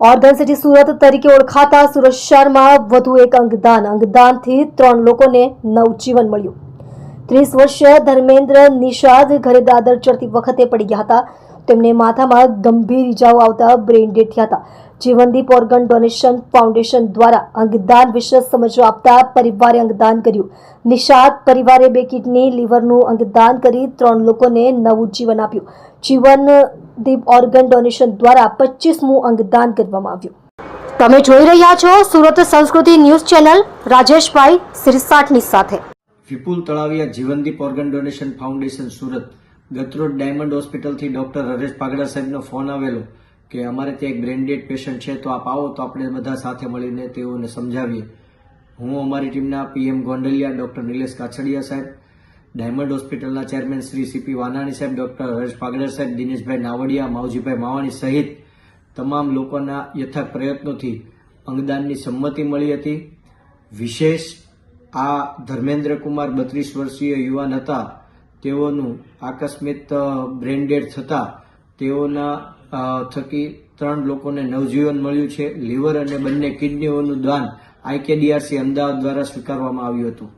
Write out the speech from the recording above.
Organ city Surat તરીકે ઓળખાતા સુરત શહેરમાં વધુ એક અંગદાન, અંગદાનથી ત્રણ લોકોને નવજીવન મળ્યું. ત્રીસ વર્ષીય ધર્મેન્દ્ર નિષાદ ઘરે દાદર ચડતી વખતે પડી ગયા હતા. તેમને માથામાં ગંભીર ઇજાઓ આવતા બ્રેઇન ડેડ થયા હતા. જીવનદીપ ઓર્ગન ડોનેશન ફાઉન્ડેશન દ્વારા અંગદાન વિશે સમજવા આપતા પરિવારે અંગદાન કર્યું. નિષાદ પરિવારે બે કિડની, લીવરનું અંગદાન કરી ત્રણ લોકોને નવું જીવન આપ્યું. જીવનદીપ ઓર્ગન ડોનેશન દ્વારા પચીસમું અંગદાન કરવામાં આવ્યું. તમે જોઈ રહ્યા છો સુરત સંસ્કૃતિ ન્યૂઝ ચેનલ રાજેશભાઈ સિરસાટની સાથે. Vipul Talaviya Jivandeep organ donation foundation Surat. ગતરોજ ડાયમંડ હોસ્પિટલથી ડોક્ટર હરેશ પાગડા સાહેબનો ફોન આવેલો કે અમારે ત્યાં એક બ્રેન્ડેડ પેશન્ટ છે, તો આપ આવો તો આપણે બધા સાથે મળીને તેઓને સમજાવીએ. હું અમારી ટીમના પીએમ ગોંડલિયા, ડોક્ટર નિલેશ કાછડિયા સાહેબ ડાયમંડ હોસ્પિટલના ચેરમેન શ્રી સીપી વાનાણી સાહેબ, ડોક્ટર હર્ષ પાગડા સાહેબ, દિનેશભાઈ નાવડિયા, માવજીભાઈ માવાણી સહિત તમામ લોકોના યથાર્થ પ્રયત્નોથી અંગદાનની સંમતિ મળી હતી. વિશેષ આ ધર્મેન્દ્ર કુમાર બત્રીસ વર્ષીય યુવાન હતા. તેઓનું આકસ્મિક બ્રેન્ડેડ થતા તેઓના થકી ત્રણ લોકોને નવજીવન મળ્યું છે. લીવર અને બંને કિડનીઓનું દાન આઈકેડીઆરસી અમદાવાદ દ્વારા સ્વીકારવામાં આવ્યું હતું.